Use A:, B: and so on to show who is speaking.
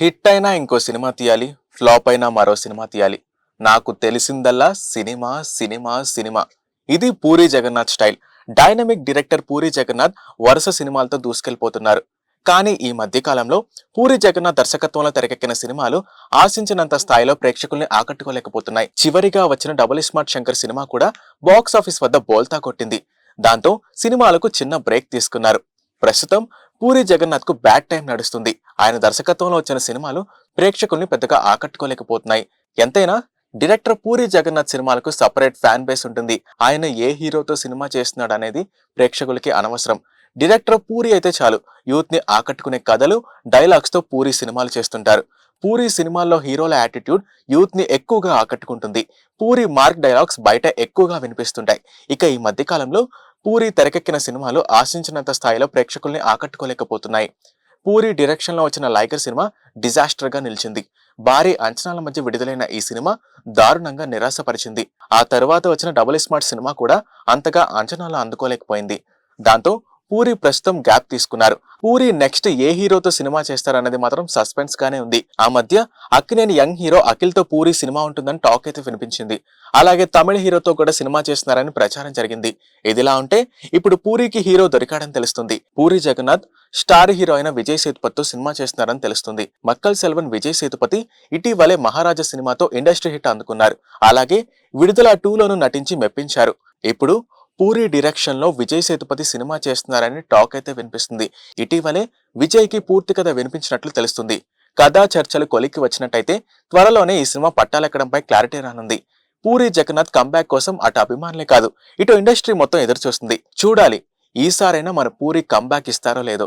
A: Hit అయినా ఇంకో cinema తీయాలి ఫ్లాప్ అయినా మరో సినిమా తీయాలి. నాకు తెలిసిందల్లా సినిమా సినిమా సినిమా. ఇది Puri Jagannadh style. Dynamic director Puri Jagannadh వరుస సినిమాలతో దూసుకెళ్ళిపోతున్నారు కానీ ఈ మధ్యకాలంలో పూరి జగన్నాథ్ దర్శకత్వంలో తెరకెక్కిన సినిమాలు ఆశించినంత స్థాయిలో ప్రేక్షకుల్ని ఆకట్టుకోలేకపోతున్నాయి. చివరిగా వచ్చిన డబుల్ స్మార్ట్ శంకర్ సినిమా కూడా బాక్స్ ఆఫీస్ వద్ద బోల్తా కొట్టింది. దాంతో సినిమాలకు చిన్న బ్రేక్ తీసుకున్నారు. ప్రస్తుతం పూరి జగన్నాథ్కు బ్యాడ్ టైం నడుస్తుంది. ఆయన దర్శకత్వంలో వచ్చిన సినిమాలు ప్రేక్షకుల్ని పెద్దగా ఆకట్టుకోలేకపోతున్నాయి. ఎంతైనా డైరెక్టర్ పూరి జగన్నాథ్ సినిమాలకు సపరేట్ ఫ్యాన్ బేస్ ఉంటుంది. ఆయన ఏ హీరోతో సినిమా చేస్తున్నాడు అనేది ప్రేక్షకులకి అనవసరం. డైరెక్టర్ పూరి అయితే చాలు. యూత్ని ఆకట్టుకునే కథలు డైలాగ్స్తో పూరి సినిమాలు చేస్తుంటారు. పూరి సినిమాల్లో హీరోల యాటిట్యూడ్ యూత్ని ఎక్కువగా ఆకట్టుకుంటుంది. పూరి మార్క్ డైలాగ్స్ బయట ఎక్కువగా వినిపిస్తుంటాయి. ఇక ఈ మధ్య కాలంలో పూరి తెరకెక్కిన సినిమాలు ఆశించినంత స్థాయిలో ప్రేక్షకుల్ని ఆకట్టుకోలేకపోతున్నాయి. పూరి డైరెక్షన్లో వచ్చిన లైగర్ సినిమా డిజాస్టర్గా నిలిచింది. భారీ అంచనాల మధ్య విడుదలైన ఈ సినిమా దారుణంగా నిరాశపరిచింది. ఆ తర్వాత వచ్చిన డబుల్ స్మార్ట్ సినిమా కూడా అంతగా అంచనాలు అందుకోలేకపోయింది. దాంతో పూరి ప్రస్తుతం గ్యాప్ తీసుకున్నారు. పూరి నెక్స్ట్ ఏ హీరోతో సినిమా చేస్తారన్నది మాత్రం సస్పెన్స్ గానే ఉంది. ఆ మధ్య అక్కినేని యంగ్ హీరో అఖిల్తో పూరి సినిమా ఉంటుందని టాక్ అయితే వినిపించింది. అలాగే తమిళ హీరోతో కూడా సినిమా చేస్తున్నారని ప్రచారం జరిగింది. ఇదిలా ఉంటే ఇప్పుడు పూరికి హీరో దొరికాడని తెలుస్తుంది. పూరి జగన్నాథ్ స్టార్ హీరో అయిన విజయ్ సేతుపతితో సినిమా చేస్తున్నారని తెలుస్తుంది. మక్కల్ సెల్వన్ విజయ్ సేతుపతి ఇటీవలే మహారాజా సినిమాతో ఇండస్ట్రీ హిట్ అందుకున్నారు. అలాగే విడుదల టూలోనూ నటించి మెప్పించారు. ఇప్పుడు పూరి డైరెక్షన్లో విజయ్ సేతుపతి సినిమా చేస్తున్నారని టాక్ అయితే వినిపిస్తుంది. ఇటీవలే విజయ్కి పూర్తి కథ వినిపించినట్లు తెలుస్తుంది. కథా చర్చలు కొలిక్కి వచ్చినట్టయితే త్వరలోనే ఈ సినిమా పట్టాలెక్కడంపై క్లారిటీ రానుంది. పూరి జగన్నాథ్ కంబ్యాక్ కోసం అటు అభిమానులే కాదు ఇటు ఇండస్ట్రీ మొత్తం ఎదురు చూస్తుంది చూడాలి ఈసారైనా మన పూరి కంబ్యాక్ ఇస్తారో లేదో.